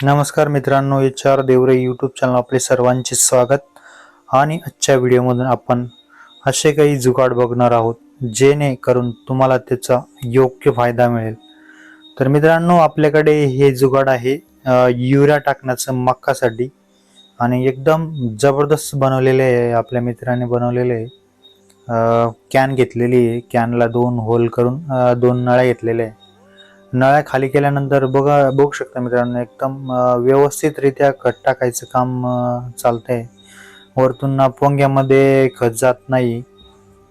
नमस्कार मित्रांनो H R Devare YouTube channel आपले सर्वांचे स्वागत. आणि आजच्या व्हिडिओमधून आपण असे काही जुगाड बघणार आहोत जेणेकरून तुम्हाला त्याचा योग्य फायदा मिळेल. तर मित्रांनो आपल्याकडे हे जुगाड आहे युरिया टाकण्याचं मक्कासाठी. आणि एकदम जबरदस्त बनवलेले आहे आपल्या मित्राने बनवलेले आहे. कॅन घेतलेली आहे कॅनला दोन होल करून दोन नळ्या घेतलेल्या आहे. नळ्या खाली केल्यानंतर बघा बघू शकता मित्रांनो एकदम व्यवस्थितरित्या खत टाकायचं काम अं, चालतंय. वरतून पोंग्यामध्ये खत जात नाही.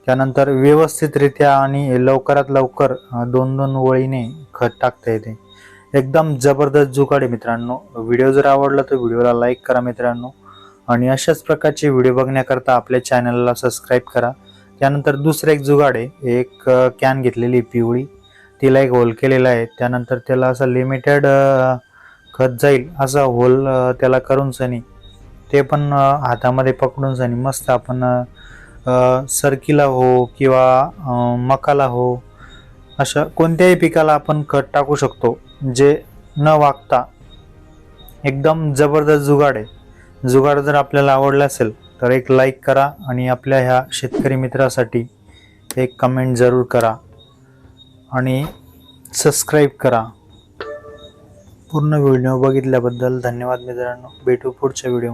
त्यानंतर व्यवस्थितरित्या आणि लवकरात लवकर दोन दोन वळीने खत टाकता येते. एकदम जबरदस्त जुगाड आहे मित्रांनो. व्हिडिओ जर आवडला तर व्हिडिओला लाईक करा मित्रांनो. आणि अशाच प्रकारचे व्हिडिओ बघण्याकरता आपल्या चॅनलला सबस्क्राईब करा. त्यानंतर दुसरं एक जुगाड आहे. एक कॅन घेतलेली पिवळी. तिला एक होल केलेला आहे. त्यानंतर त्याला असं लिमिटेड खत जाईल असा होल त्याला करून सनी. ते पण हातामध्ये पकडून सनी. मस्त आपण सरकीला हो किंवा मकाला हो अशा कोणत्याही पिकाला आपण खत टाकू शकतो जे न वागता एकदम जबरदस्त जुगाड आहे. जुगाड जर आपल्याला आवडला असेल तर एक लाईक करा आणि आपल्या ह्या शेतकरी मित्रासाठी एक कमेंट जरूर करा. आणि सबस्क्राईब करा. पूर्ण व्हिडिओ बघितल्याबद्दल धन्यवाद मित्रांनो. भेटू पुढच्या व्हिडिओ